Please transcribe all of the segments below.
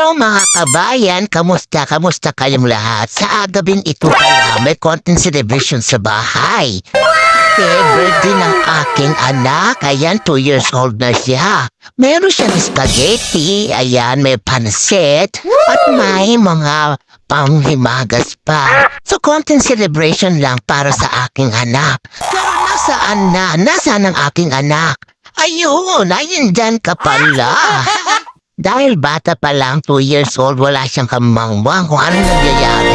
Hello mga kabayan, kamusta, kamusta kayong lahat? Sa agabing ito kaya may konting celebration sa bahay. Kasi birthday ng aking anak, ayan, 2 years old na siya. Meron siyang spaghetti, ayan, may pansit, at may mga panghimagas pa. So, konting celebration lang para sa aking anak. Pero nasaan na? Nasaan ang aking anak? Ayun, ayun dyan ka pala. Dahil bata pa lang, 2 years old, wala siyang kamangwang kung anong nangyayari.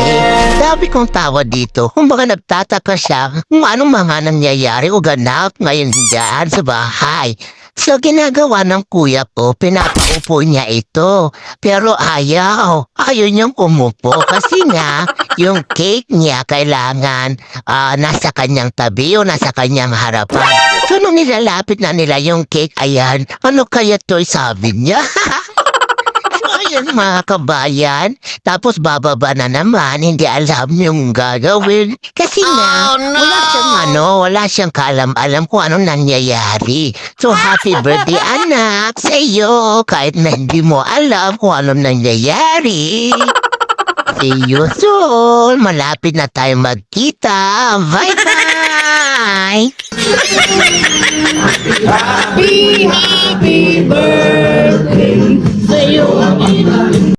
Sabi kong tawa dito, kung baka nagtataka siya kung anong mga nangyayari o ganap ngayon dyan sa bahay. So ginagawa ng kuya ko, pinapaupo niya ito. Pero ayaw, ayaw niyang umupo kasi nga yung cake niya kailangan ah, nasa kanyang tabi o nasa kanyang harapan. So nung nilalapit na nila yung cake, ayan, ano kaya to sabi niya? So, ayan mga kabayan. Tapos bababa na naman, hindi alam yung gagawin. Kasi nga, wala siyang ano, wala siyang kaalam-alam kung anong nangyayari. So, happy birthday anak sa iyo, kahit na hindi mo alam kung anong nangyayari. See you soon. Malapit na tayo magkita. Bye-bye! Happy, happy birthday.